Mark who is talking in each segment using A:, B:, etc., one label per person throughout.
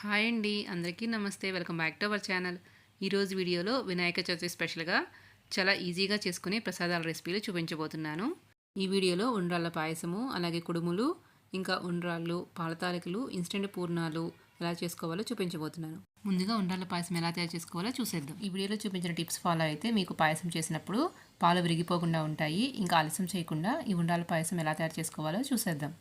A: Hi అండి అందరికీ నమస్తే. Welcome back to our channel. ఈరోజు వీడియోలో వినాయక చవితి స్పెషల్గా చాలా ఈజీగా చేసుకునే ప్రసాదాల రెసిపీలు చూపించబోతున్నాను. ఈ వీడియోలో ఉండ్రాళ్ళ పాయసము అలాగే కుడుములు ఇంకా ఉండ్రాళ్ళు పాలతాలికలు ఇన్స్టెంట్ పూర్ణాలు ఎలా చేసుకోవాలో చూపించబోతున్నాను. ముందుగా ఉండ్రాళ్ళ పాయసం ఎలా తయారు చేసుకోవాలో చూసేద్దాం. ఈ వీడియోలో చూపించిన టిప్స్ ఫాలో అయితే మీకు పాయసం చేసినప్పుడు పాలు విరిగిపోకుండా ఉంటాయి ఇంకా ఆలస్యం చేయకుండా ఈ ఉండ్రాళ్ళ పాయసం ఎలా తయారు చేసుకోవాలో చూసేద్దాం.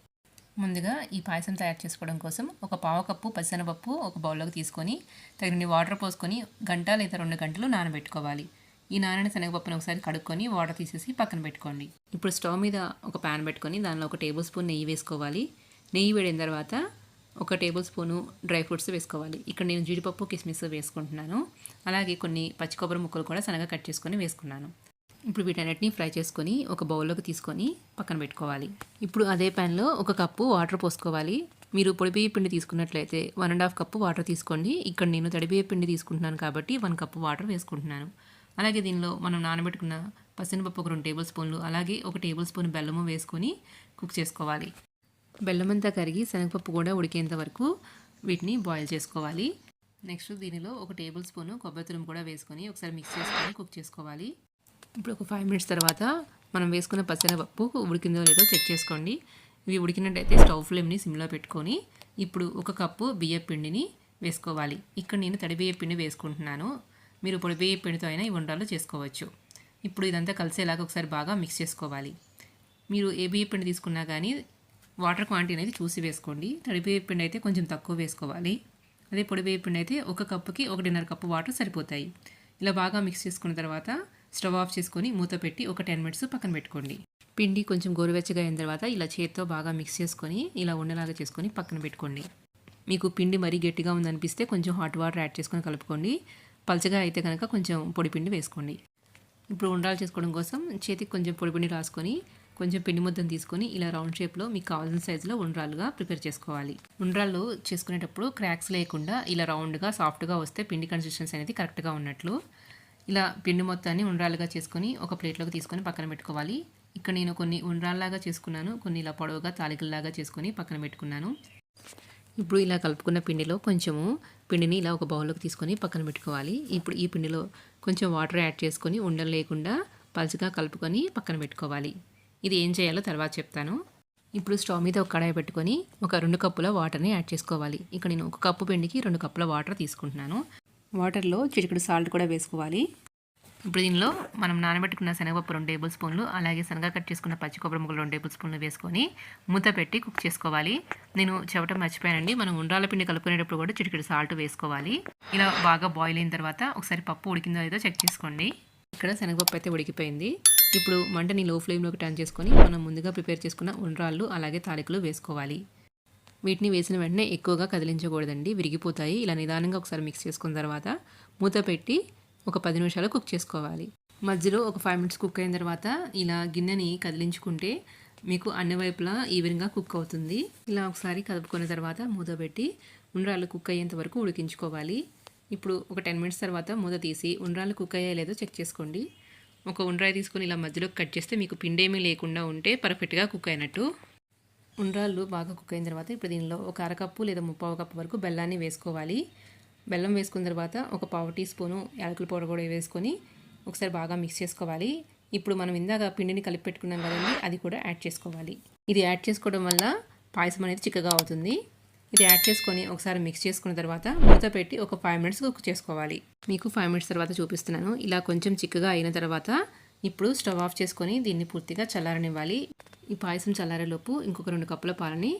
A: ముందుగా ఈ పాయసం తయారు చేసుకోవడం కోసం ఒక పావు కప్పు పచ్చనపప్పు ఒక బౌల్లోకి తీసుకొని తగినన్ని వాటర్ పోసుకొని గంట లేదా రెండు గంటలు నానబెట్టుకోవాలి. ఈ నానని శనగపప్పును ఒకసారి కడుక్కొని వాటర్ తీసేసి పక్కన పెట్టుకోండి. ఇప్పుడు స్టవ్ మీద ఒక ప్యాన్ పెట్టుకొని దానిలో ఒక టేబుల్ స్పూన్ నెయ్యి వేసుకోవాలి. నెయ్యి వేడిన తర్వాత ఒక టేబుల్ స్పూను డ్రై ఫ్రూట్స్ వేసుకోవాలి. ఇక్కడ నేను జీడిపప్పు కిస్మిస్ వేసుకుంటున్నాను. అలాగే కొన్ని పచ్చి కొబ్బరి ముక్కలు కూడా సన్నగా కట్ చేసుకొని వేసుకున్నాను. ఇప్పుడు వీటన్నిటిని ఫ్రై చేసుకొని ఒక బౌల్లోకి తీసుకొని పక్కన పెట్టుకోవాలి. ఇప్పుడు అదే ప్యాన్లో ఒక కప్పు వాటర్ పోసుకోవాలి. మీరు పొడిబియ్య పిండి తీసుకున్నట్లయితే one and half cup water తీసుకోండి. ఇక్కడ నేను తడిబియ్య పిండి తీసుకుంటున్నాను కాబట్టి వన్ కప్పు వాటర్ వేసుకుంటున్నాను. అలాగే దీనిలో మనం నానబెట్టుకున్న పచ్చనిపప్పు ఒక రెండు టేబుల్ స్పూన్లు అలాగే ఒక టేబుల్ స్పూన్ బెల్లము వేసుకొని కుక్ చేసుకోవాలి. బెల్లం అంతా కరిగి శనగపప్పు కూడా ఉడికేంత వరకు వీటిని బాయిల్ చేసుకోవాలి. నెక్స్ట్ దీనిలో ఒక టేబుల్ స్పూను కొబ్బరి తురుము కూడా వేసుకొని ఒకసారి మిక్స్ చేసుకొని కుక్ చేసుకోవాలి. ఇప్పుడు ఒక ఫైవ్ మినిట్స్ తర్వాత మనం వేసుకున్న పచ్చనపప్పు ఉడికిందో లేదో చెక్ చేసుకోండి. ఇవి ఉడికినట్టయితే స్టవ్ ఫ్లేమ్ని సిమ్లో పెట్టుకొని ఇప్పుడు ఒక కప్పు బియ్య పిండిని వేసుకోవాలి. ఇక్కడ నేను తడి బియ్య పిండి వేసుకుంటున్నాను. మీరు పొడి బియ్య పిండితో అయినా ఈ వంటలు చేసుకోవచ్చు. ఇప్పుడు ఇదంతా కలిసేలాగా ఒకసారి బాగా మిక్స్ చేసుకోవాలి. మీరు ఏ బియ్య పిండి తీసుకున్నా కానీ వాటర్ క్వాంటిటీ అనేది చూసి వేసుకోండి. తడి బియ్య పిండి అయితే కొంచెం తక్కువ వేసుకోవాలి. అదే పొడి బియ్య పిండి అయితే ఒక కప్పుకి ఒకటిన్నర కప్పు వాటర్ సరిపోతాయి. ఇలా బాగా మిక్స్ చేసుకున్న తర్వాత స్టవ్ ఆఫ్ చేసుకొని మూత పెట్టి ఒక టెన్ మినిట్స్ పక్కన పెట్టుకోండి. పిండి కొంచెం గోరువెచ్చగా అయిన తర్వాత ఇలా చేత్తో బాగా మిక్స్ చేసుకొని ఇలా ఉండేలాగా చేసుకొని పక్కన పెట్టుకోండి. మీకు పిండి మరీ గట్టిగా ఉందనిపిస్తే కొంచెం హాట్ వాటర్ యాడ్ చేసుకొని కలుపుకోండి. పలచగా అయితే కనుక కొంచెం పొడి పిండి వేసుకోండి. ఇప్పుడు ఉండాలు చేసుకోవడం కోసం చేతికి కొంచెం పొడి పిండి రాసుకొని కొంచెం పిండి ముద్దను తీసుకొని ఇలా రౌండ్ షేప్లో మీకు కావాల్సిన సైజులో ఉండ్రాలుగా ప్రిపేర్ చేసుకోవాలి. ఉండ్రాళ్ళు చేసుకునేటప్పుడు క్రాక్స్ లేకుండా ఇలా రౌండ్గా సాఫ్ట్గా వస్తే పిండి కన్సిస్టెన్సీ అనేది కరెక్ట్గా ఉన్నట్లు ఇలా పిండి మొత్తాన్ని ఉండ్రాలుగా చేసుకొని ఒక ప్లేట్లోకి తీసుకొని పక్కన పెట్టుకోవాలి. ఇక్కడ నేను కొన్ని ఉండ్రాల్లాగా చేసుకున్నాను. కొన్ని ఇలా పొడవుగా తాలికల్లాగా చేసుకొని పక్కన పెట్టుకున్నాను. ఇప్పుడు ఇలా కలుపుకున్న పిండిలో కొంచెము పిండిని ఇలా ఒక బౌల్లోకి తీసుకొని పక్కన పెట్టుకోవాలి. ఇప్పుడు ఈ పిండిలో కొంచెం వాటర్ యాడ్ చేసుకొని ఉండలు లేకుండా పలుచగా కలుపుకొని పక్కన పెట్టుకోవాలి. ఇది ఏం చేయాలో తర్వాత చెప్తాను. ఇప్పుడు స్టవ్ మీద ఒక కడాయి పెట్టుకొని ఒక రెండు కప్పుల వాటర్ని యాడ్ చేసుకోవాలి. ఇక్కడ నేను ఒక కప్పు పిండికి రెండు కప్పుల వాటర్ తీసుకుంటున్నాను. వాటర్లో చిటికెడు సాల్ట్ కూడా వేసుకోవాలి. ఇప్పుడు దీనిలో మనం నానబెట్టుకున్న శనగపప్పు రెండు టేబుల్ స్పూన్లు అలాగే శనగ కట్ చేసుకున్న పచ్చి కొబ్బరి ముక్కలు రెండు టేబుల్ స్పూన్లు వేసుకొని మూత పెట్టి కుక్ చేసుకోవాలి. నేను చెవటం మర్చిపోయానండి. మనం ఉండ్రాల పిండి కలుపుకునేటప్పుడు కూడా చిటికెడు సాల్ట్ వేసుకోవాలి. ఇలా బాగా బాయిల్ అయిన తర్వాత ఒకసారి పప్పు ఉడికిందో లేదో చెక్ చేసుకోండి. ఇక్కడ శనగపప్పు అయితే ఉడికిపోయింది. ఇప్పుడు మంటని లో ఫ్లేమ్లోకి టర్న్ చేసుకొని మనం ముందుగా ప్రిపేర్ చేసుకున్న ఉండ్రాళ్ళు అలాగే తాలికలు వేసుకోవాలి. వీటిని వేసిన వెంటనే ఎక్కువగా కదిలించకూడదండి. విరిగిపోతాయి. ఇలా నిదానంగా ఒకసారి మిక్స్ చేసుకున్న తర్వాత మూత పెట్టి ఒక పది నిమిషాలు కుక్ చేసుకోవాలి. మధ్యలో ఒక ఫైవ్ మినిట్స్ కుక్ అయిన తర్వాత ఇలా గిన్నెని కదిలించుకుంటే మీకు అన్ని వైపులా ఈవెన్గా కుక్ అవుతుంది. ఇలా ఒకసారి కలుపుకున్న తర్వాత మూత పెట్టి ఉండ్రాళ్ళు కుక్ అయ్యేంత వరకు ఉడికించుకోవాలి. ఇప్పుడు ఒక టెన్ మినిట్స్ తర్వాత మూత తీసి ఉండ్రాలు కుక్ అయ్యా లేదో చెక్ చేసుకోండి. ఒక ఉండ్రాయి తీసుకొని ఇలా మధ్యలో కట్ చేస్తే మీకు పిండేమీ లేకుండా ఉంటే పర్ఫెక్ట్గా కుక్ అయినట్టు. ఉండ్రాళ్ళు బాగా కుక్ అయిన తర్వాత ఇప్పుడు దీనిలో ఒక అరకప్పు లేదా ముప్పావు కప్పు వరకు బెల్లాన్ని వేసుకోవాలి. బెల్లం వేసుకున్న తర్వాత ఒక పావు టీ స్పూను యాలకుల పౌడర్ కూడా వేసుకొని ఒకసారి బాగా మిక్స్ చేసుకోవాలి. ఇప్పుడు మనం ఇందాక పిండిని కలిపి పెట్టుకున్నాం కదండి అది కూడా యాడ్ చేసుకోవాలి. ఇది యాడ్ చేసుకోవడం వల్ల పాయసం అనేది చిక్కగా అవుతుంది. ఇది యాడ్ చేసుకొని ఒకసారి మిక్స్ చేసుకున్న తర్వాత మూత పెట్టి ఒక ఫైవ్ మినిట్స్ కుక్ చేసుకోవాలి. మీకు ఫైవ్ మినిట్స్ తర్వాత చూపిస్తున్నాను. ఇలా కొంచెం చిక్కగా అయిన తర్వాత ఇప్పుడు స్టవ్ ఆఫ్ చేసుకొని దీన్ని పూర్తిగా చల్లారనివ్వాలి. ఈ పాయసం చల్లారేలోపు ఇంకొక రెండు కప్పుల పాలని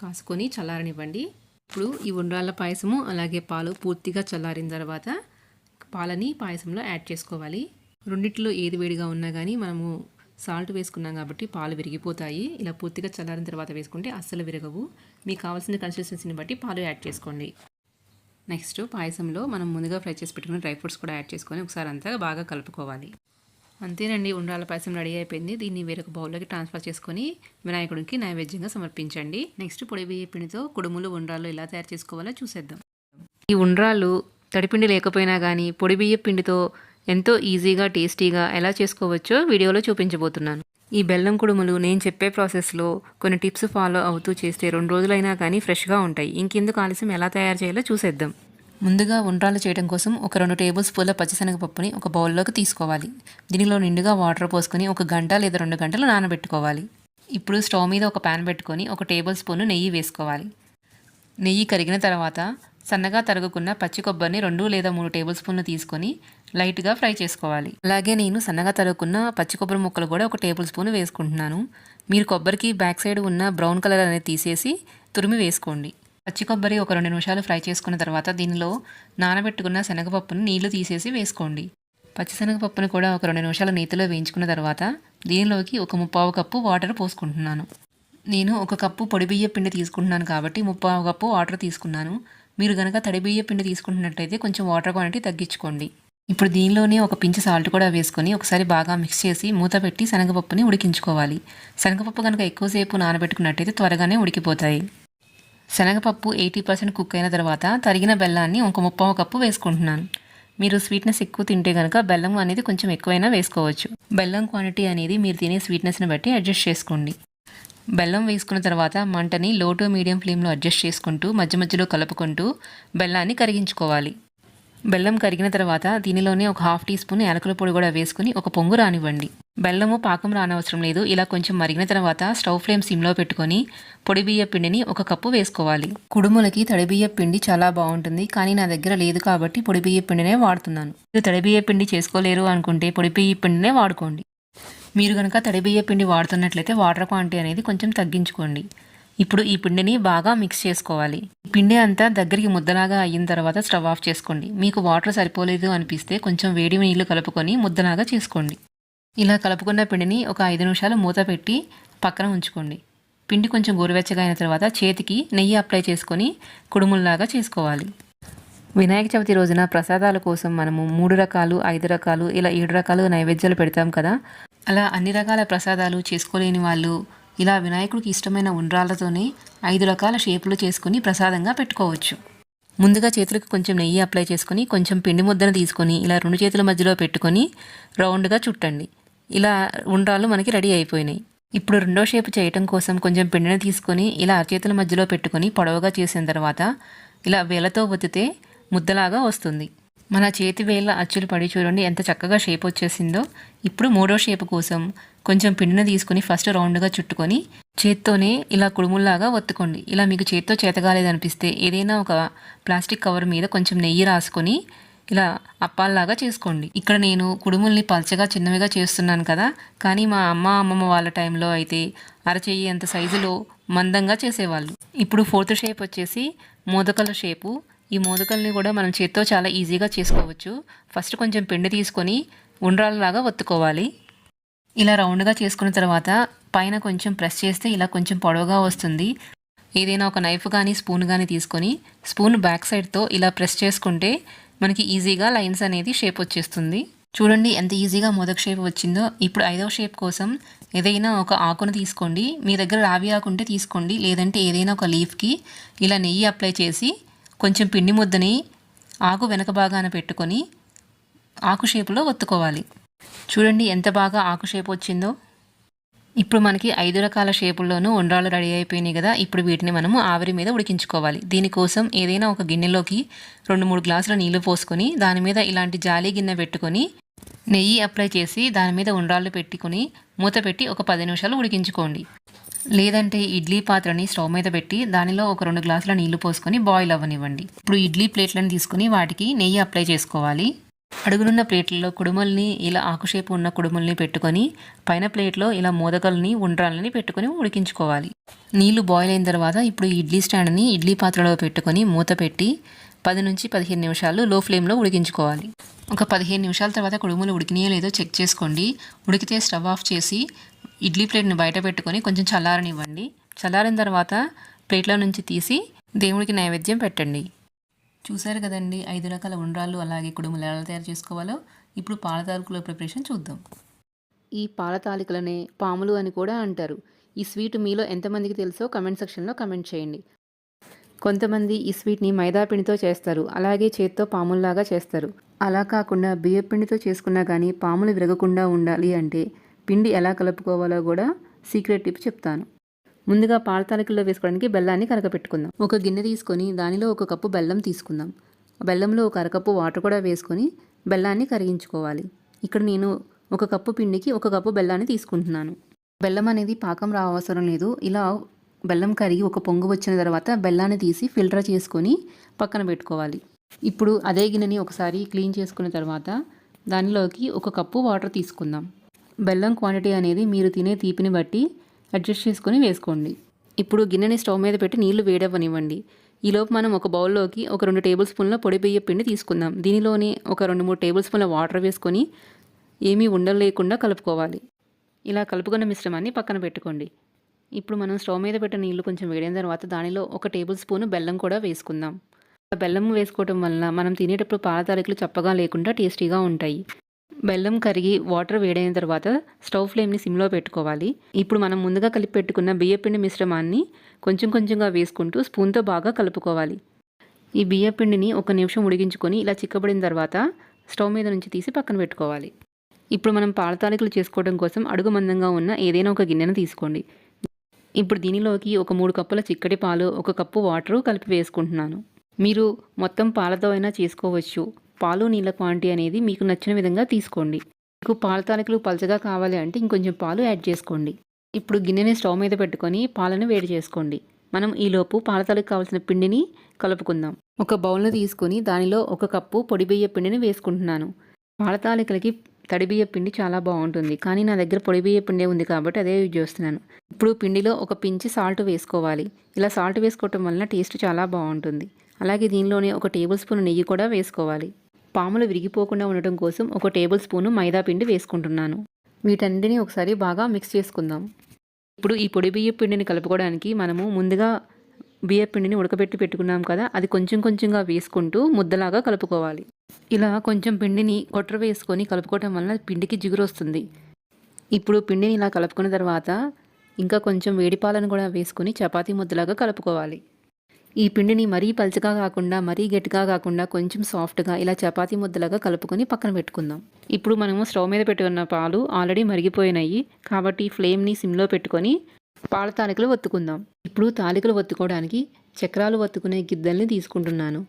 A: కాసుకొని చల్లారనివ్వండి. ఇప్పుడు ఈ ఉండ్రాళ్ళ పాయసము అలాగే పాలు పూర్తిగా చల్లారిన తర్వాత పాలని పాయసంలో యాడ్ చేసుకోవాలి. రెండిట్లో ఏది వేడిగా ఉన్నా కానీ మనము సాల్ట్ వేసుకున్నాం కాబట్టి పాలు విరిగిపోతాయి. ఇలా పూర్తిగా చల్లారిన తర్వాత వేసుకుంటే అస్సలు విరగవు. మీకు కావాల్సిన కన్సిస్టెన్సీని బట్టి పాలు యాడ్ చేసుకోండి. నెక్స్ట్ పాయసంలో మనం ముందుగా ఫ్రై చేసి పెట్టుకున్న డ్రై ఫ్రూట్స్ కూడా యాడ్ చేసుకొని ఒకసారి అంతా బాగా కలుపుకోవాలి. అంతేనండి ఉండ్రాల పాయసం రెడీ అయిపోయింది. దీన్ని వేరొక బౌల్లోకి ట్రాన్స్ఫర్ చేసుకొని వినాయకుడికి నైవేద్యంగా సమర్పించండి. నెక్స్ట్ పొడి బియ్య పిండితో కుడుములు ఉండ్రాలు ఎలా తయారు చేసుకోవాలో చూసేద్దాం. ఈ ఉండ్రాలు తడిపిండి లేకపోయినా కానీ పొడి బియ్య పిండితో ఎంతో ఈజీగా టేస్టీగా ఎలా చేసుకోవచ్చో వీడియోలో చూపించబోతున్నాను. ఈ బెల్లం కుడుములు నేను చెప్పే ప్రాసెస్లో కొన్ని టిప్స్ ఫాలో అవుతూ చేస్తే రెండు రోజులైనా కానీ ఫ్రెష్గా ఉంటాయి. ఇంకెందుకు ఆలస్యం? ఎలా తయారు చేయాలో చూసేద్దాం. ముందుగా ఉండ్రాలు చేయడం కోసం ఒక రెండు టేబుల్ స్పూన్ల పచ్చిశనగపప్పుని ఒక బౌల్లోకి తీసుకోవాలి. దీనిలో నిండుగా వాటర్ పోసుకొని ఒక గంట లేదా రెండు గంటలు నానబెట్టుకోవాలి. ఇప్పుడు స్టవ్ మీద ఒక ప్యాన్ పెట్టుకొని ఒక టేబుల్ స్పూన్ నెయ్యి వేసుకోవాలి. నెయ్యి కరిగిన తర్వాత సన్నగా తరుగుకున్న పచ్చి కొబ్బరిని రెండు లేదా మూడు టేబుల్ స్పూన్లు తీసుకొని లైట్గా ఫ్రై చేసుకోవాలి. అలాగే నేను సన్నగా తరుగుకున్న పచ్చి కొబ్బరి ముక్కలు కూడా ఒక టేబుల్ స్పూన్ వేసుకుంటున్నాను. మీరు కొబ్బరికి బ్యాక్ సైడ్ ఉన్న బ్రౌన్ కలర్ అనేది తీసేసి తురిమి వేసుకోండి. పచ్చి కొబ్బరి ఒక రెండు నిమిషాలు ఫ్రై చేసుకున్న తర్వాత దీనిలో నానబెట్టుకున్న శనగపప్పును నీళ్ళు తీసేసి వేసుకోండి. పచ్చిశనగపప్పును కూడా ఒక రెండు నిమిషాలు నేతిలో వేయించుకున్న తర్వాత దీనిలోకి ఒక ముప్పావు కప్పు వాటర్ పోసుకుంటున్నాను. నేను ఒక కప్పు పొడి బియ్య పిండి తీసుకుంటున్నాను కాబట్టి ముప్పావు కప్పు వాటర్ తీసుకున్నాను. మీరు కనుక తడి బియ్య పిండి తీసుకుంటున్నట్టయితే కొంచెం వాటర్ క్వాంటిటీ తగ్గించుకోండి. ఇప్పుడు దీనిలోనే ఒక పించ్ సాల్ట్ కూడా వేసుకొని ఒకసారి బాగా మిక్స్ చేసి మూత పెట్టి శనగపప్పుని ఉడికించుకోవాలి. శనగపప్పు కనుక ఎక్కువసేపు నానబెట్టుకున్నట్టయితే త్వరగానే ఉడికిపోతాయి. శనగపప్పు ఎయిటీ పర్సెంట్ కుక్ అయిన తర్వాత తరిగిన బెల్లాన్ని ఒక ముప్పావు కప్పు వేసుకుంటున్నాను. మీరు స్వీట్నెస్ ఎక్కువ తింటే కనుక బెల్లం అనేది కొంచెం ఎక్కువైనా వేసుకోవచ్చు. బెల్లం క్వాంటిటీ అనేది మీరు తినే స్వీట్నెస్ని బట్టి అడ్జస్ట్ చేసుకోండి. బెల్లం వేసుకున్న తర్వాత మంటని లో టు మీడియం ఫ్లేమ్లో అడ్జస్ట్ చేసుకుంటూ మధ్య మధ్యలో కలుపుకుంటూ బెల్లాన్ని కరిగించుకోవాలి. బెల్లం కరిగిన తర్వాత దీనిలోనే ఒక హాఫ్ టీ స్పూన్ యాలకుల పొడి కూడా వేసుకుని ఒక పొంగు రానివ్వండి. బెల్లము పాకం రానవసరం లేదు. ఇలా కొంచెం మరిగిన తర్వాత స్టవ్ ఫ్లేమ్ సిమ్లో పెట్టుకొని పొడి బియ్య పిండిని ఒక కప్పు వేసుకోవాలి. కుడుములకి తడిబియ్య పిండి చాలా బాగుంటుంది. కానీ నా దగ్గర లేదు కాబట్టి పొడి బియ్య పిండినే వాడుతున్నాను. మీరు తడిబియ్య పిండి చేసుకోలేరు అనుకుంటే పొడి బియ్య పిండినే వాడుకోండి. మీరు కనుక తడిబియ్య పిండి వాడుతున్నట్లయితే వాటర్ క్వాంటిటీ అనేది కొంచెం తగ్గించుకోండి. ఇప్పుడు ఈ పిండిని బాగా మిక్స్ చేసుకోవాలి. పిండి అంతా దగ్గరికి ముద్దలాగా అయిన తర్వాత స్టవ్ ఆఫ్ చేసుకోండి. మీకు వాటర్ సరిపోలేదు అనిపిస్తే కొంచెం వేడి నీళ్ళు కలుపుకొని ముద్దలాగా చేసుకోండి. ఇలా కలుపుకున్న పిండిని ఒక ఐదు నిమిషాలు మూత పెట్టి పక్కన ఉంచుకోండి. పిండి కొంచెం గోరువెచ్చగా అయిన తర్వాత చేతికి నెయ్యి అప్లై చేసుకొని కుడుముల్లాగా చేసుకోవాలి. వినాయక చవితి రోజున ప్రసాదాల కోసం మనము మూడు రకాలు ఐదు రకాలు ఇలా ఏడు రకాలు నైవేద్యాలు పెడతాం కదా? అలా అన్ని రకాల ప్రసాదాలు చేసుకోలేని వాళ్ళు ఇలా వినాయకుడికి ఇష్టమైన ఉండ్రాలతోనే ఐదు రకాల షేపులు చేసుకుని ప్రసాదంగా పెట్టుకోవచ్చు. ముందుగా చేతులకు కొంచెం నెయ్యి అప్లై చేసుకొని కొంచెం పిండి ముద్దను తీసుకొని ఇలా రెండు చేతుల మధ్యలో పెట్టుకొని రౌండ్గా చుట్టండి. ఇలా ఉండ్రాలు మనకి రెడీ అయిపోయినాయి. ఇప్పుడు రెండో షేపు చేయటం కోసం కొంచెం పిండిని తీసుకొని ఇలా అరచేతుల మధ్యలో పెట్టుకొని పొడవుగా చేసిన తర్వాత ఇలా వేలతో ఒత్తితే ముద్దలాగా వస్తుంది. మన చేతి వేళ్ళ అచ్చులు పడి చూడండి ఎంత చక్కగా షేప్ వచ్చేసిందో. ఇప్పుడు మూడో షేప్ కోసం కొంచెం పిండిని తీసుకొని ఫస్ట్ రౌండ్గా చుట్టుకొని చేత్తోనే ఇలా కుడుముల్లాగా ఒత్తుకోండి. ఇలా మీకు చేత్తో చేతగాలేదనిపిస్తే ఏదైనా ఒక ప్లాస్టిక్ కవర్ మీద కొంచెం నెయ్యి రాసుకొని ఇలా అప్పాల్లాగా చేసుకోండి. ఇక్కడ నేను కుడుముల్ని పల్చగా చిన్నవిగా చేస్తున్నాను కదా కానీ మా అమ్మ అమ్మమ్మ వాళ్ళ టైంలో అయితే అరచేయి అంత సైజులో మందంగా చేసేవాళ్ళు. ఇప్పుడు ఫోర్త్ షేప్ వచ్చేసి మోదకల షేపు. ఈ మోదకల్ని కూడా మనం చేత్తో చాలా ఈజీగా చేసుకోవచ్చు. ఫస్ట్ కొంచెం పిండి తీసుకొని ఉండ్రాలలాగా ఒత్తుకోవాలి. ఇలా రౌండ్గా చేసుకున్న తర్వాత పైన కొంచెం ప్రెస్ చేస్తే ఇలా కొంచెం పొడవుగా వస్తుంది. ఏదైనా ఒక నైఫ్ కానీ స్పూన్ కానీ తీసుకొని స్పూన్ బ్యాక్ సైడ్తో ఇలా ప్రెస్ చేసుకుంటే మనకి ఈజీగా లైన్స్ అనేది షేప్ వచ్చేస్తుంది. చూడండి ఎంత ఈజీగా మొదటి షేప్ వచ్చిందో. ఇప్పుడు ఐదవ షేప్ కోసం ఏదైనా ఒక ఆకును తీసుకోండి. మీ దగ్గర రావి ఆకు ఉంటే తీసుకోండి. లేదంటే ఏదైనా ఒక లీఫ్కి ఇలా నెయ్యి అప్లై చేసి కొంచెం పిండి ముద్దని ఆకు వెనక భాగాన పెట్టుకొని ఆకు షేపులో ఒత్తుకోవాలి. చూడండి ఎంత బాగా ఆకు షేప్ వచ్చిందో. ఇప్పుడు మనకి ఐదు రకాల షేపుల్లోనూ ఉండ్రాలు రెడీ అయిపోయినాయి కదా. ఇప్పుడు వీటిని మనము ఆవిరి మీద ఉడికించుకోవాలి. దీనికోసం ఏదైనా ఒక గిన్నెలోకి రెండు మూడు గ్లాసుల నీళ్ళు పోసుకొని దాని మీద ఇలాంటి జాలి గిన్నె పెట్టుకొని నెయ్యి అప్లై చేసి దాని మీద ఉండ్రాళ్ళు పెట్టుకుని మూత పెట్టి ఒక పది నిమిషాలు ఉడికించుకోండి. లేదంటే ఇడ్లీ పాత్రని స్టవ్ మీద పెట్టి దానిలో ఒక రెండు గ్లాసుల నీళ్ళు పోసుకొని బాయిల్ అవ్వనివ్వండి. ఇప్పుడు ఇడ్లీ ప్లేట్లను తీసుకుని వాటికి నెయ్యి అప్లై చేసుకోవాలి. అడుగునున్న ప్లేట్లలో కుడుముల్ని ఇలా ఆకుషేపు ఉన్న కుడుముల్ని పెట్టుకొని పైన ప్లేట్లో ఇలా మోదకల్ని ఉండ్రాలని పెట్టుకొని ఉడికించుకోవాలి. నీళ్ళు బాయిల్ అయిన తర్వాత ఇప్పుడు ఇడ్లీ స్టాండ్ని ఇడ్లీ పాత్రలో పెట్టుకొని మూత పెట్టి పది నుంచి పదిహేను నిమిషాలు లో ఫ్లేమ్లో ఉడికించుకోవాలి. ఒక పదిహేను నిమిషాల తర్వాత కుడుములు ఉడికినాయో లేదో చెక్ చేసుకోండి. ఉడికితే స్టవ్ ఆఫ్ చేసి ఇడ్లీ ప్లేట్ని బయట పెట్టుకొని కొంచెం చల్లారనివ్వండి. చల్లారిన తర్వాత ప్లేట్లో నుంచి తీసి దేవుడికి నైవేద్యం పెట్టండి. చూసారు కదండి. ఐదు రకాల ఉండ్రాళ్ళు అలాగే కుడుములు ఎలా తయారు చేసుకోవాలో ఇప్పుడు పాల తాలికల ప్రిపరేషన్ చూద్దాం. ఈ పాల తాలికలనే పాములు అని కూడా అంటారు. ఈ స్వీట్ మీలో ఎంతమందికి తెలుసో కమెంట్ సెక్షన్లో కమెంట్ చేయండి. కొంతమంది ఈ స్వీట్ని మైదాపిండితో చేస్తారు. అలాగే చేత్తో పాముల్లాగా చేస్తారు. అలా కాకుండా బియ్యపిండితో చేసుకున్నా కానీ పాములు విరగకుండా ఉండాలి అంటే పిండి ఎలా కలుపుకోవాలో కూడా సీక్రెట్ టిప్ చెప్తాను. ముందుగా పాల తాలికల్లో వేసుకోవడానికి బెల్లాన్ని కరగపెట్టుకుందాం. ఒక గిన్నె తీసుకొని దానిలో ఒక కప్పు బెల్లం తీసుకుందాం. బెల్లంలో ఒక అరకప్పు వాటర్ కూడా వేసుకొని బెల్లాన్ని కరిగించుకోవాలి. ఇక్కడ నేను ఒక కప్పు పిండికి ఒక కప్పు బెల్లాన్ని తీసుకుంటున్నాను. బెల్లం అనేది పాకం రావసరం లేదు. ఇలా బెల్లం కరిగి ఒక పొంగు వచ్చిన తర్వాత బెల్లాన్ని తీసి ఫిల్టర్ చేసుకొని పక్కన పెట్టుకోవాలి. ఇప్పుడు అదే గిన్నెని ఒకసారి క్లీన్ చేసుకున్న తర్వాత దానిలోకి ఒక కప్పు వాటర్ తీసుకుందాం. బెల్లం క్వాంటిటీ అనేది మీరు తినే తీపిని బట్టి అడ్జస్ట్ చేసుకొని వేసుకోండి. ఇప్పుడు గిన్నెని స్టవ్ మీద పెట్టి నీళ్ళు వేడవ్వనివ్వండి. ఈలోపు మనం ఒక బౌల్లోకి ఒక రెండు టేబుల్ స్పూన్ల పొడి బియ్య పిండి తీసుకుందాం. దీనిలోనే ఒక రెండు మూడు టేబుల్ స్పూన్ల వాటర్ వేసుకొని ఏమీ ఉండలు లేకుండా కలుపుకోవాలి. ఇలా కలుపుకున్న మిశ్రమాన్ని పక్కన పెట్టుకోండి. ఇప్పుడు మనం స్టవ్ మీద పెట్టిన నీళ్ళు కొంచెం వేడిన తర్వాత దానిలో ఒక టేబుల్ స్పూన్ బెల్లం కూడా వేసుకుందాం. బెల్లం వేసుకోవటం వలన మనం తినేటప్పుడు పాల తారీఖులు చప్పగా లేకుండా టేస్టీగా ఉంటాయి. బెల్లం కరిగి వాటర్ వేడైన తర్వాత స్టవ్ ఫ్లేమ్ని సిమ్లో పెట్టుకోవాలి. ఇప్పుడు మనం ముందుగా కలిపి పెట్టుకున్న బియ్యపిండి మిశ్రమాన్ని కొంచెం కొంచెంగా వేసుకుంటూ స్పూన్తో బాగా కలుపుకోవాలి. ఈ బియ్యపిండిని ఒక నిమిషం ఉడిగించుకొని ఇలా చిక్కబడిన తర్వాత స్టవ్ మీద నుంచి తీసి పక్కన పెట్టుకోవాలి. ఇప్పుడు మనం పాల తాలికలు చేసుకోవడం కోసం అడుగు మందంగా ఉన్న ఏదైనా ఒక గిన్నెను తీసుకోండి. ఇప్పుడు దీనిలోకి ఒక మూడు కప్పుల చిక్కటి పాలు ఒక కప్పు వాటరు కలిపి వేసుకుంటున్నాను. మీరు మొత్తం పాలతో అయినా చేసుకోవచ్చు. పాలు నీళ్ళ క్వాంటిటీ అనేది మీకు నచ్చిన విధంగా తీసుకోండి. మీకు పాల తాలికలు పలచగా కావాలి అంటే ఇంకొంచెం పాలు యాడ్ చేసుకోండి. ఇప్పుడు గిన్నెని స్టవ్ మీద పెట్టుకొని పాలను వేడి చేసుకోండి. మనం ఈలోపు పాల తాలిక కావాల్సిన పిండిని కలుపుకుందాం. ఒక బౌల్ను తీసుకొని దానిలో ఒక కప్పు పొడి బియ్య పిండిని వేసుకుంటున్నాను. పాల తాలికలకి తడి బియ్య పిండి చాలా బాగుంటుంది. కానీ నా దగ్గర పొడి బియ్య పిండి ఉంది కాబట్టి అదే యూజ్ చేస్తున్నాను. ఇప్పుడు పిండిలో ఒక పించి సాల్ట్ వేసుకోవాలి. ఇలా సాల్ట్ వేసుకోవటం వలన టేస్ట్ చాలా బాగుంటుంది. అలాగే దీనిలోనే ఒక టేబుల్ స్పూన్ నెయ్యి కూడా వేసుకోవాలి. పాములు విరిగిపోకుండా ఉండటం కోసం ఒక టేబుల్ స్పూను మైదా పిండి వేసుకుంటున్నాను. వీటన్నిటిని ఒకసారి బాగా మిక్స్ చేసుకుందాం. ఇప్పుడు ఈ పొడి బియ్య పిండిని కలుపుకోవడానికి మనము ముందుగా బియ్య పిండిని ఉడకబెట్టి పెట్టుకున్నాం కదా అది కొంచెం కొంచెంగా వేసుకుంటూ ముద్దలాగా కలుపుకోవాలి. ఇలా కొంచెం పిండిని కొట్ర వేసుకొని కలుపుకోవటం వలన పిండికి జిగురు వస్తుంది. ఇప్పుడు పిండిని ఇలా కలుపుకున్న తర్వాత ఇంకా కొంచెం వేడి పాలను కూడా వేసుకొని చపాతీ ముద్దలాగా కలుపుకోవాలి. ఈ పిండిని మరీ పల్చగా కాకుండా మరీ గట్టిగా కాకుండా కొంచెం సాఫ్ట్గా ఇలా చపాతీ ముద్దలాగా కలుపుకొని పక్కన పెట్టుకుందాం. ఇప్పుడు మనము స్టవ్ మీద పెట్టుకున్న పాలు ఆల్రెడీ మరిగిపోయినాయి. కాబట్టి ఫ్లేమ్ని సిమ్లో పెట్టుకొని పాల తాలికలు ఒత్తుకుందాం. ఇప్పుడు తాలికలు ఒత్తుకోవడానికి చక్రాలు ఒత్తుకునే గిద్దల్ని తీసుకుంటున్నాను.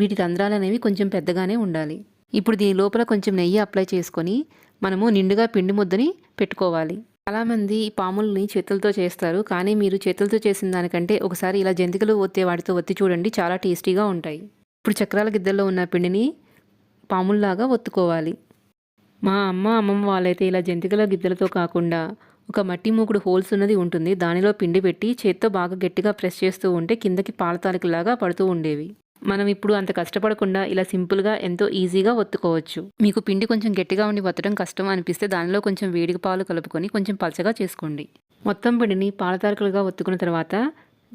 A: వీటి రంధ్రాలు అనేవి కొంచెం పెద్దగానే ఉండాలి. ఇప్పుడు దీని లోపల కొంచెం నెయ్యి అప్లై చేసుకొని మనము నిండుగా పిండి ముద్దని పెట్టుకోవాలి. చాలామంది పాముల్ని చేతులతో చేస్తారు. కానీ మీరు చేతులతో చేసిన దానికంటే ఒకసారి ఇలా జంతికలు ఒత్తే వాటితో ఒత్తి చూడండి చాలా టేస్టీగా ఉంటాయి. ఇప్పుడు చక్రాల గిద్దల్లో ఉన్న పిండిని పాముల్లాగా ఒత్తుకోవాలి. మా అమ్మ అమ్మమ్మ వాళ్ళైతే ఇలా జంతికల గిద్దలతో కాకుండా ఒక మట్టి మూకుడు హోల్స్ ఉన్నది ఉంటుంది. దానిలో పిండి పెట్టి చేత్తో బాగా గట్టిగా ప్రెస్ చేస్తూ ఉంటే కిందకి పాలతాలికలాగా పడుతూ ఉండేవి. మనం ఇప్పుడు అంత కష్టపడకుండా ఇలా సింపుల్గా ఎంతో ఈజీగా ఒత్తుకోవచ్చు. మీకు పిండి కొంచెం గట్టిగా ఉండి ఒత్తడం కష్టం అనిపిస్తే దానిలో కొంచెం వేడిగా పాలు కలుపుకొని కొంచెం పలచగా చేసుకోండి. మొత్తం పిండిని పాలతారకలుగా ఒత్తుకున్న తర్వాత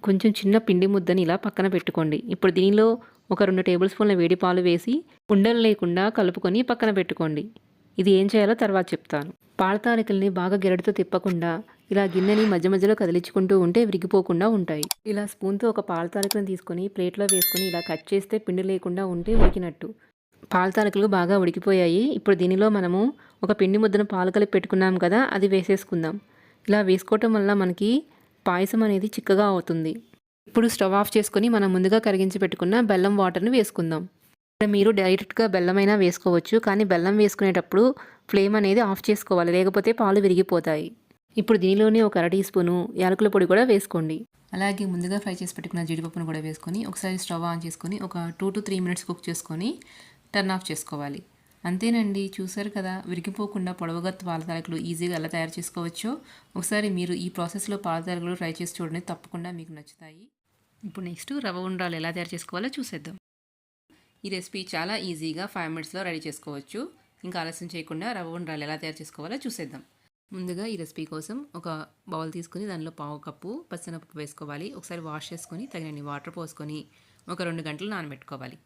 A: కొంచెం చిన్న పిండి ముద్దని ఇలా పక్కన పెట్టుకోండి. ఇప్పుడు దీనిలో ఒక రెండు టేబుల్ స్పూన్ల వేడి పాలు వేసి ఉండలు లేకుండా కలుపుకొని పక్కన పెట్టుకోండి. ఇది ఏం చేయాలో తర్వాత చెప్తాను. పాలతాలికల్ని బాగా గెరడితో తిప్పకుండా ఇలా గిన్నెని మధ్య మధ్యలో కదిలించుకుంటూ ఉంటే విరిగిపోకుండా ఉంటాయి. ఇలా స్పూన్తో ఒక పాలతాలికలను తీసుకొని ప్లేట్లో వేసుకొని ఇలా కట్ చేస్తే పిండి లేకుండా ఉంటే ఉడికినట్టు. పాలతాలికలు బాగా ఉడికిపోయాయి. ఇప్పుడు దీనిలో మనము ఒక పిండి ముద్దను పాలు కలిపి పెట్టుకున్నాం కదా అది వేసేసుకుందాం. ఇలా వేసుకోవటం వల్ల మనకి పాయసం అనేది చిక్కగా అవుతుంది. ఇప్పుడు స్టవ్ ఆఫ్ చేసుకొని మనం ముందుగా కరిగించి పెట్టుకున్న బెల్లం వాటర్ని వేసుకుందాం. ఇక్కడ మీరు డైరెక్ట్గా బెల్లమైనా వేసుకోవచ్చు కానీ బెల్లం వేసుకునేటప్పుడు ఫ్లేమ్ అనేది ఆఫ్ చేసుకోవాలి లేకపోతే పాలు విరిగిపోతాయి. ఇప్పుడు దీనిలోనే ఒక అర టీ స్పూను యాలకుల పొడి కూడా వేసుకోండి. అలాగే ముందుగా ఫ్రై చేసి పెట్టుకున్న జీడిపప్పును కూడా వేసుకొని ఒకసారి స్టవ్ ఆన్ చేసుకొని ఒక two to three minutes cook చేసుకొని టర్న్ ఆఫ్ చేసుకోవాలి. అంతేనండి చూసారు కదా విరిగిపోకుండా పొడవుగా పాలతారకులు ఈజీగా ఎలా తయారు చేసుకోవచ్చో ఒకసారి మీరు ఈ ప్రాసెస్లో పాలతారకులు ట్రై చేసి చూడండి తప్పకుండా మీకు నచ్చుతాయి. ఇప్పుడు నెక్స్ట్ రవ్వ ఉండ్రాలు ఎలా తయారు చేసుకోవాలో చూసేద్దాం. ఈ రెసిపీ చాలా ఈజీగా ఫైవ్ మినిట్స్లో రెడీ చేసుకోవచ్చు. ఇంకా ఆలస్యం చేయకుండా రవ్వ ఉండ్రాలు ఎలా తయారు చేసుకోవాలో చూసేద్దాం. ముందుగా ఈ రెసిపీ కోసం ఒక బౌల్ తీసుకుని దానిలో పావు కప్పు పచ్చనపప్పు వేసుకోవాలి. ఒకసారి వాష్ చేసుకొని తగినన్ని వాటర్ పోసుకొని ఒక రెండు గంటలు నానబెట్టుకోవాలి.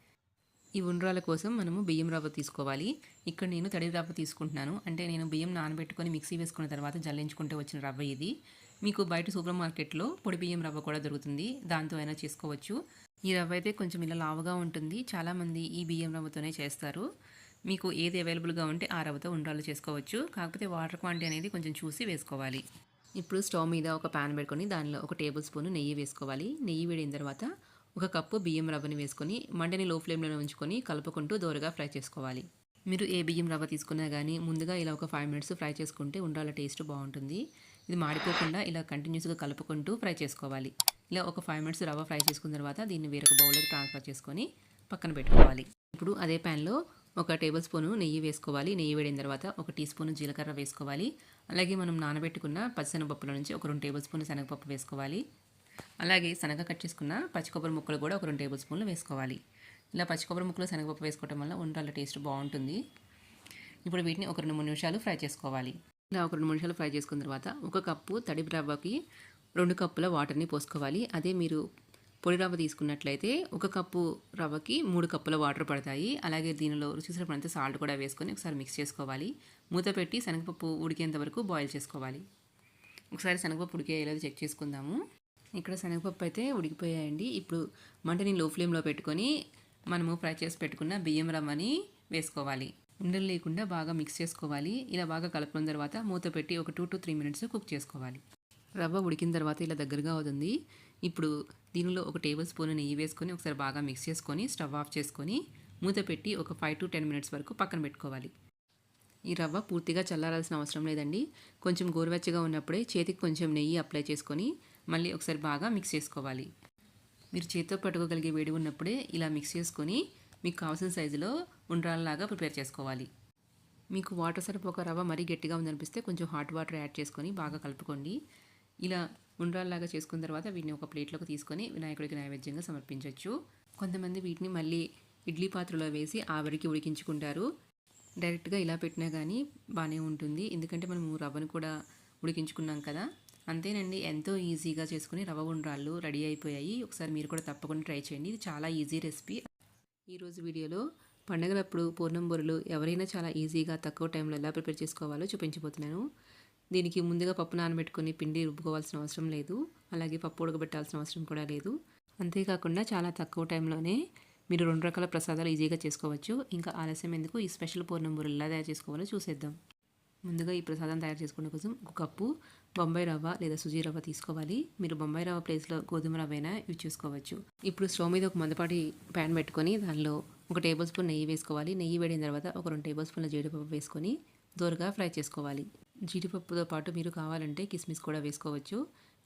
A: ఈ ఉండ్రాల కోసం మనము బియ్యం రవ్వ తీసుకోవాలి. ఇక్కడ నేను తడి రవ్వ తీసుకుంటున్నాను. అంటే నేను బియ్యం నానబెట్టుకొని మిక్సీ వేసుకున్న తర్వాత జల్లించుకుంటే వచ్చిన రవ్వ ఇది. మీకు బయట సూపర్ మార్కెట్లో పొడి బియ్యం రవ్వ కూడా దొరుకుతుంది. దాంతో అయినా చేసుకోవచ్చు. ఈ రవ్వ అయితే కొంచెం ఇలా లావుగా ఉంటుంది. చాలామంది ఈ బియ్యం రవ్వతోనే చేస్తారు. మీకు ఏది అవైలబుల్గా ఉంటే ఆ రవ్వతో ఉండ్రాలు చేసుకోవచ్చు. కాకపోతే వాటర్ క్వాంటిటీ అనేది కొంచెం చూసి వేసుకోవాలి. ఇప్పుడు స్టవ్ మీద ఒక ప్యాన్ పెట్టుకొని దానిలో ఒక టేబుల్ స్పూన్ నెయ్యి వేసుకోవాలి. నెయ్యి వేడిన తర్వాత ఒక కప్పు బియ్యం రవ్వని వేసుకొని మంటని లో ఫ్లేమ్లో ఉంచుకొని కలుపుకుంటూ దోరగా ఫ్రై చేసుకోవాలి. మీరు ఏ బియ్యం రవ్వ తీసుకున్నా కానీ ముందుగా ఇలా ఒక ఫైవ్ మినిట్స్ ఫ్రై చేసుకుంటే ఉండాల టేస్ట్ బాగుంటుంది. ఇది మాడిపోకుండా ఇలా కంటిన్యూస్గా కలుపుకుంటూ ఫ్రై చేసుకోవాలి. ఇలా ఒక ఫైవ్ మినిట్స్ రవ్వ ఫ్రై చేసుకున్న తర్వాత దీన్ని వేరొక బౌల్లోకి ట్రాన్స్ఫర్ చేసుకొని పక్కన పెట్టుకోవాలి. ఇప్పుడు అదే ప్యాన్లో ఒక టేబుల్ స్పూను నెయ్యి వేసుకోవాలి. నెయ్యి వేడిన తర్వాత ఒక టీ స్పూన్ జీలకర్ర వేసుకోవాలి. అలాగే మనం నానబెట్టుకున్న పచ్చిశనగపప్పుల నుంచి ఒక రెండు టేబుల్ స్పూన్ శనగపప్పు వేసుకోవాలి. అలాగే శనగ కట్ చేసుకున్న పచ్చి కొబ్బరి ముక్కలు కూడా ఒక రెండు టేబుల్ స్పూన్లు వేసుకోవాలి. ఇలా పచ్చి కొబ్బరి ముక్కలు శనగపప్పు వేసుకోవడం వల్ల ఉండాల టేస్ట్ బాగుంటుంది. ఇప్పుడు వీటిని ఒక రెండు మూడు నిమిషాలు ఫ్రై చేసుకోవాలి. ఇలా ఒక రెండు నిమిషాలు ఫ్రై చేసుకున్న తర్వాత ఒక కప్పు తడి రవ్వకి రెండు కప్పుల వాటర్ని పోసుకోవాలి. అదే మీరు పొడి రవ్వ తీసుకున్నట్లయితే ఒక కప్పు రవ్వకి మూడు కప్పుల వాటర్ పడతాయి. అలాగే దీనిలో రుచి సరిపడంత సాల్ట్ కూడా వేసుకొని ఒకసారి మిక్స్ చేసుకోవాలి. మూత పెట్టి శనగపప్పు ఉడికేంత వరకు బాయిల్ చేసుకోవాలి. ఒకసారి శనగపప్పు ఉడికేయలేదు చెక్ చేసుకుందాము. ఇక్కడ శనగపప్పు అయితే ఉడికిపోయాయండి. ఇప్పుడు మంటని లో ఫ్లేమ్లో పెట్టుకొని మనము ఫ్రై చేసి పెట్టుకున్న బియ్యం రవ్వని వేసుకోవాలి. ఉండలు లేకుండా బాగా మిక్స్ చేసుకోవాలి. ఇలా బాగా కలుపుకున్న తర్వాత మూత పెట్టి ఒక two to three minutes cook చేసుకోవాలి. రవ్వ ఉడికిన తర్వాత ఇలా దగ్గరగా అవుతుంది. ఇప్పుడు దీనిలో ఒక టేబుల్ స్పూన్ నెయ్యి వేసుకొని ఒకసారి బాగా మిక్స్ చేసుకొని స్టవ్ ఆఫ్ చేసుకొని మూత పెట్టి ఒక ఫైవ్ టు టెన్ మినిట్స్ వరకు పక్కన పెట్టుకోవాలి. ఈ రవ్వ పూర్తిగా చల్లారాల్సిన అవసరం లేదండి. కొంచెం గోరువెచ్చగా ఉన్నప్పుడే చేతికి కొంచెం నెయ్యి అప్లై చేసుకొని మళ్ళీ ఒకసారి బాగా మిక్స్ చేసుకోవాలి. మీరు చేతితో పట్టుకోగలిగే వేడి ఉన్నప్పుడే ఇలా మిక్స్ చేసుకొని మీకు కావాల్సిన సైజులో ఉండ్రాలలాగా ప్రిపేర్ చేసుకోవాలి. మీకు వాటర్ సరిపోక రవ్వ మరీ గట్టిగా ఉందనిపిస్తే కొంచెం హాట్ వాటర్ యాడ్ చేసుకొని బాగా కలుపుకోండి. ఇలా ఉండ్రాల్లాగా చేసుకున్న తర్వాత వీటిని ఒక ప్లేట్లోకి తీసుకొని వినాయకుడికి నైవేద్యంగా సమర్పించవచ్చు కొంతమంది వీటిని మళ్ళీ ఇడ్లీ పాత్రలో వేసి ఆవిరికి ఉడికించుకుంటారు. డైరెక్ట్గా ఇలా పెట్టినా కానీ బాగానే ఉంటుంది. ఎందుకంటే మనము రవ్వను కూడా ఉడికించుకున్నాం కదా. అంతేనండి ఎంతో ఈజీగా చేసుకుని రవ్వ ఉండ్రాళ్ళు రెడీ అయిపోయాయి. ఒకసారి మీరు కూడా తప్పకుండా ట్రై చేయండి. ఇది చాలా ఈజీ రెసిపీ. ఈరోజు వీడియోలో పండగలప్పుడు పూర్ణంబొరలు ఎవరైనా చాలా ఈజీగా తక్కువ టైంలో ఎలా ప్రిపేర్ చేసుకోవాలో చూపించబోతున్నాను. దీనికి ముందుగా పప్పు నానబెట్టుకుని పిండి రుబ్బుకోవాల్సిన అవసరం లేదు. అలాగే పప్పు ఉడకబెట్టాల్సిన అవసరం కూడా లేదు. అంతేకాకుండా చాలా తక్కువ టైంలోనే మీరు రెండు రకాల ప్రసాదాలు ఈజీగా చేసుకోవచ్చు. ఇంకా ఆలస్యం ఎందుకు? ఈ స్పెషల్ పూర్ణం బూరెలు ఎలా తయారు చేసుకోవాలో చూసేద్దాం. ముందుగా ఈ ప్రసాదం తయారు చేసుకునే కోసం ఒక కప్పు బొంబాయి రవ్వ లేదా సుజీ రవ్వ తీసుకోవాలి. మీరు బొంబాయి రవ్వ ప్లేస్లో గోధుమ రవ్వ అయినా యూజ్ చేసుకోవచ్చు. ఇప్పుడు స్టవ్ మీద ఒక మందపాటి ప్యాన్ పెట్టుకొని దానిలో ఒక టేబుల్ స్పూన్ నెయ్యి వేసుకోవాలి. నెయ్యి వేడిన తర్వాత ఒక రెండు టేబుల్ స్పూన్ల జీడిపప్పు వేసుకొని దోరగా ఫ్రై చేసుకోవాలి. జీడిపప్పుతో పాటు మీరు కావాలంటే కిస్మిస్ కూడా వేసుకోవచ్చు.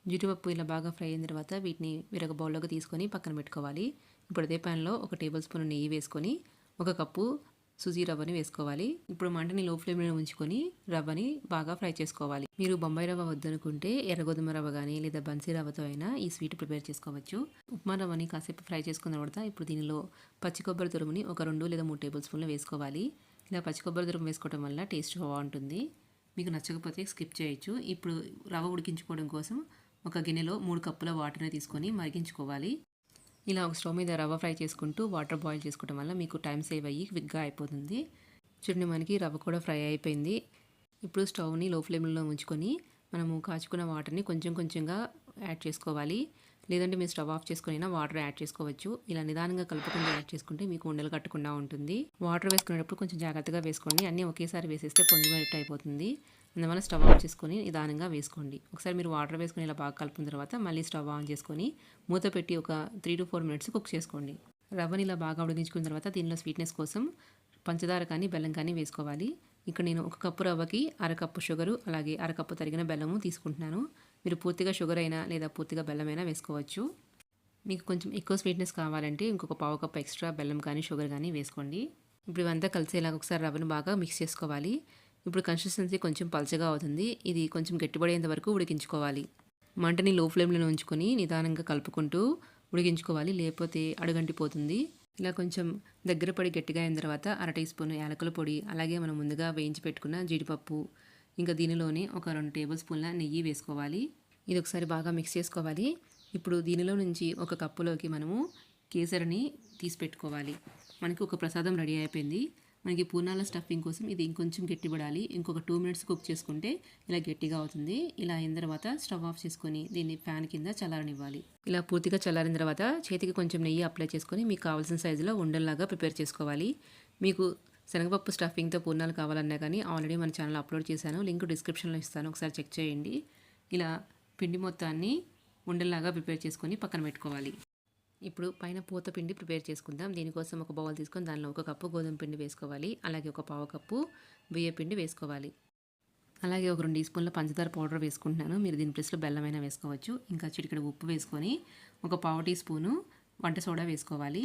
A: జీడిపప్పు ఇలా బాగా ఫ్రై అయిన తర్వాత వీటిని వేరొక బౌల్లోకి తీసుకొని పక్కన పెట్టుకోవాలి. ఇప్పుడు అదే ప్యాన్లో ఒక టేబుల్ స్పూన్ నెయ్యి వేసుకొని ఒక కప్పు సుజీ రవ్వని వేసుకోవాలి. ఇప్పుడు మంటని లో ఫ్లేమ్లో ఉంచుకొని రవ్వని బాగా ఫ్రై చేసుకోవాలి. మీరు బొంబాయి రవ్వ వద్దనుకుంటే ఎర్రగోధుమ రవ్వ కానీ లేదా బన్సీ రవ్వతో అయినా ఈ స్వీట్ ప్రిపేర్ చేసుకోవచ్చు. ఉప్మా రవ్వని కాసేపు ఫ్రై చేసుకున్న తర్వాత ఇప్పుడు దీనిలో పచ్చి కొబ్బరి తురుముని ఒక రెండు లేదా మూడు టేబుల్ స్పూన్లు వేసుకోవాలి. ఇలా పచ్చి కొబ్బరి తురుము వేసుకోవడం వల్ల టేస్ట్ బాగుంటుంది. మీకు నచ్చకపోతే స్కిప్ చేయొచ్చు. ఇప్పుడు రవ్వ ఉడికించుకోవడం కోసం ఒక గిన్నెలో మూడు కప్పుల వాటర్ని తీసుకొని మరిగించుకోవాలి. ఇలా ఒక స్టవ్ మీద రవ్వ ఫ్రై చేసుకుంటూ వాటర్ బాయిల్ చేసుకోవడం వల్ల మీకు టైం సేవ్ అయ్యి క్విక్గా అయిపోతుంది. చూడండి మనకి రవ్వ కూడా ఫ్రై అయిపోయింది. ఇప్పుడు స్టవ్ని లో ఫ్లేమ్లో ఉంచుకొని మనము కాచుకున్న వాటర్ని కొంచెం కొంచెంగా యాడ్ చేసుకోవాలి. లేదంటే మీరు స్టవ్ ఆఫ్ చేసుకుని వాటర్ యాడ్ చేసుకోవచ్చు. ఇలా నిదానంగా కలుపుకుండా యాడ్ చేసుకుంటే మీకు ఉండలు కట్టకుండా ఉంటుంది. వాటర్ వేసుకునేటప్పుడు కొంచెం జాగ్రత్తగా వేసుకోండి. అన్నీ ఒకేసారి వేసేస్తే పొంగిపోయినట్టు అయిపోతుంది. అందువల్ల స్టవ్ ఆఫ్ చేసుకొని నిదానంగా వేసుకోండి. ఒకసారి మీరు వాటర్ వేసుకుని ఇలా బాగా కలుపుకున్న తర్వాత మళ్ళీ స్టవ్ ఆన్ చేసుకొని మూత పెట్టి ఒక three to four minutes cook చేసుకోండి. రవ్వని ఇలా బాగా ఉడికించుకున్న తర్వాత దీనిలో స్వీట్నెస్ కోసం పంచదార కానీ బెల్లం కానీ వేసుకోవాలి. ఇక్కడ నేను ఒక కప్పు రవ్వకి అరకప్పు షుగరు అలాగే అరకప్పు తరిగిన బెల్లము తీసుకుంటున్నాను. మీరు పూర్తిగా షుగర్ అయినా లేదా పూర్తిగా బెల్లమైనా వేసుకోవచ్చు. మీకు కొంచెం ఎక్కువ స్వీట్నెస్ కావాలంటే ఇంకొక పావు కప్పు ఎక్స్ట్రా బెల్లం కానీ షుగర్ కానీ వేసుకోండి. ఇప్పుడు ఇవంతా కలిసేలాగా ఒకసారి రవ్వను బాగా మిక్స్ చేసుకోవాలి. ఇప్పుడు కన్సిస్టెన్సీ కొంచెం పలచగా అవుతుంది. ఇది కొంచెం గట్టిపడేంత వరకు ఉడికించుకోవాలి. మంటని లో ఫ్లేమ్లో ఉంచుకొని నిదానంగా కలుపుకుంటూ ఉడికించుకోవాలి. లేకపోతే అడుగంటిపోతుంది. ఇలా కొంచెం దగ్గర పడి గట్టిగా అయిన తర్వాత అర టీ స్పూన్ యాలకుల పొడి అలాగే మనం ముందుగా వేయించి పెట్టుకున్న జీడిపప్పు ఇంకా దీనిలోనే ఒక రెండు టేబుల్ స్పూన్ల నెయ్యి వేసుకోవాలి. ఇది ఒకసారి బాగా మిక్స్ చేసుకోవాలి. ఇప్పుడు దీనిలో నుంచి ఒక కప్పులోకి మనము కేసరిని తీసి పెట్టుకోవాలి. మనకి ఒక ప్రసాదం రెడీ అయిపోయింది. మనకి పూర్ణాల స్టఫింగ్ కోసం ఇది ఇంకొంచెం గట్టిపడాలి. ఇంకొక టూ మినిట్స్ కుక్ చేసుకుంటే ఇలా గట్టిగా అవుతుంది. ఇలా అయిన తర్వాత స్టవ్ ఆఫ్ చేసుకొని దీన్ని ఫ్యాన్ కింద చల్లారనివ్వాలి. ఇలా పూర్తిగా చల్లారిన తర్వాత చేతికి కొంచెం నెయ్యి అప్లై చేసుకొని మీకు కావాల్సిన సైజులో ఉండల్లాగా ప్రిపేర్ చేసుకోవాలి. మీకు శనగపప్పు స్టఫింగ్తో పూర్ణాలు కావాలన్నా కానీ ఆల్రెడీ మన ఛానల్ అప్లోడ్ చేశాను. లింక్ డిస్క్రిప్షన్లో ఇస్తాను. ఒకసారి చెక్ చేయండి. ఇలా పిండి మొత్తాన్ని ఉండల్లాగా ప్రిపేర్ చేసుకొని పక్కన పెట్టుకోవాలి. ఇప్పుడు పైన పూత పిండి ప్రిపేర్ చేసుకుందాం. దీనికోసం ఒక బౌల్ తీసుకొని దానిలో ఒక కప్పు గోధుమ పిండి వేసుకోవాలి. అలాగే ఒక పావు కప్పు బియ్య పిండి వేసుకోవాలి. అలాగే ఒక రెండు టీ స్పూన్ల పంచదార పౌడర్ వేసుకుంటున్నాను. మీరు దీని ప్లేస్లో బెల్లమైనా వేసుకోవచ్చు. ఇంకా చిటికెడు ఉప్పు వేసుకొని ఒక పావు టీ స్పూను వంట సోడా వేసుకోవాలి.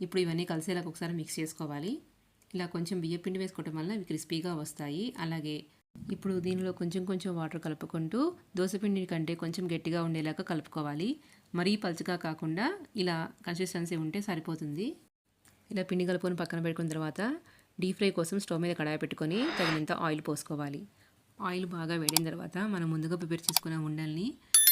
A: ఇప్పుడు ఇవన్నీ కలిసేలాగా ఒకసారి మిక్స్ చేసుకోవాలి. ఇలా కొంచెం బియ్య పిండి వేసుకోవటం వల్ల ఇవి క్రిస్పీగా వస్తాయి. అలాగే ఇప్పుడు దీనిలో కొంచెం కొంచెం వాటర్ కలుపుకుంటూ దోశపిండి కంటే కొంచెం గట్టిగా ఉండేలాగా కలుపుకోవాలి. మరీ పలుచగా కాకుండా ఇలా కన్సిస్టెన్సీ ఉంటే సరిపోతుంది. ఇలా పిండి కలుపుకొని పక్కన పెట్టుకున్న తర్వాత డీప్ ఫ్రై కోసం స్టవ్ మీద కడాయి పెట్టుకొని తగినంత ఆయిల్ పోసుకోవాలి. ఆయిల్ బాగా వేడిన తర్వాత మనం ముందుగా ప్రిపేర్ చేసుకున్న ఉండల్ని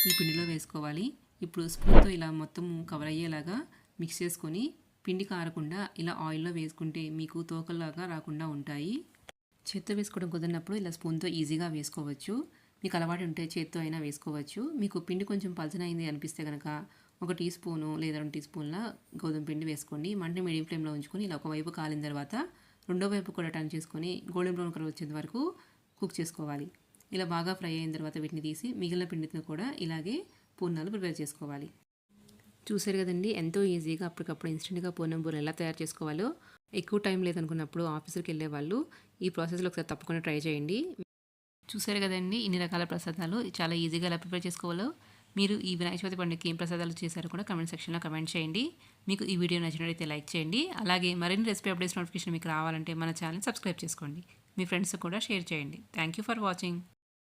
A: ఈ పిండిలో వేసుకోవాలి. ఇప్పుడు స్పూన్తో ఇలా మొత్తం కవర్ అయ్యేలాగా మిక్స్ చేసుకొని పిండి కారకుండా ఇలా ఆయిల్లో వేసుకుంటే మీకు తోకల్లాగా రాకుండా ఉంటాయి. చెత్త వేసుకోవడం కుదిరినప్పుడు ఇలా స్పూన్తో ఈజీగా వేసుకోవచ్చు. మీకు అలవాటు ఉంటే చేత్తో అయినా వేసుకోవచ్చు. మీకు పిండి కొంచెం పలచనైంది అనిపిస్తే కనుక ఒక టీ స్పూను లేదా రెండు టీ స్పూన్ల గోధుమ పిండి వేసుకోండి. మంటని మీడియం ఫ్లేమ్లో ఉంచుకొని ఇలా ఒకవైపు కాలిన తర్వాత రెండో వైపు కూడా టర్న్ చేసుకొని గోల్డెన్ బ్రౌన్ కలర్ వచ్చేంత వరకు కుక్ చేసుకోవాలి. ఇలా బాగా ఫ్రై అయిన తర్వాత వీటిని తీసి మిగిలిన పిండితో కూడా ఇలాగే పూర్ణాలు ప్రిపేర్ చేసుకోవాలి. చూసారు కదండి ఎంతో ఈజీగా అప్పటికప్పుడు ఇన్స్టెంట్గా పూర్ణం బూరెలు ఎలా తయారు చేసుకోవాలో. ఎక్కువ టైం లేదనుకున్నప్పుడు ఆఫీసుకి వెళ్ళే వాళ్ళు ఈ ప్రాసెస్లో ఒకసారి తప్పకుండా ట్రై చేయండి. చూసారు కదండి ఇన్ని రకాల ప్రసాదాలు. చాలా ఈజీగా ఎలా ప్రిపేర్ చేసుకోవాలో మీరు ఈ వినాయక చవితి పండుగకి ఏం ప్రసాదాలు చేశారో కూడా కమెంట్ సెక్షన్లో కమెంట్ చేయండి. మీకు ఈ వీడియో నచ్చినట్లయితే లైక్ చేయండి. అలాగే మరిన్ని రెసిపీ అప్డేట్స్ నోటిఫికేషన్ మీకు రావాలంటే మన ఛానల్ సబ్స్క్రైబ్ చేసుకోండి. మీ ఫ్రెండ్స్ కూడా షేర్ చేయండి. Thank you for watching.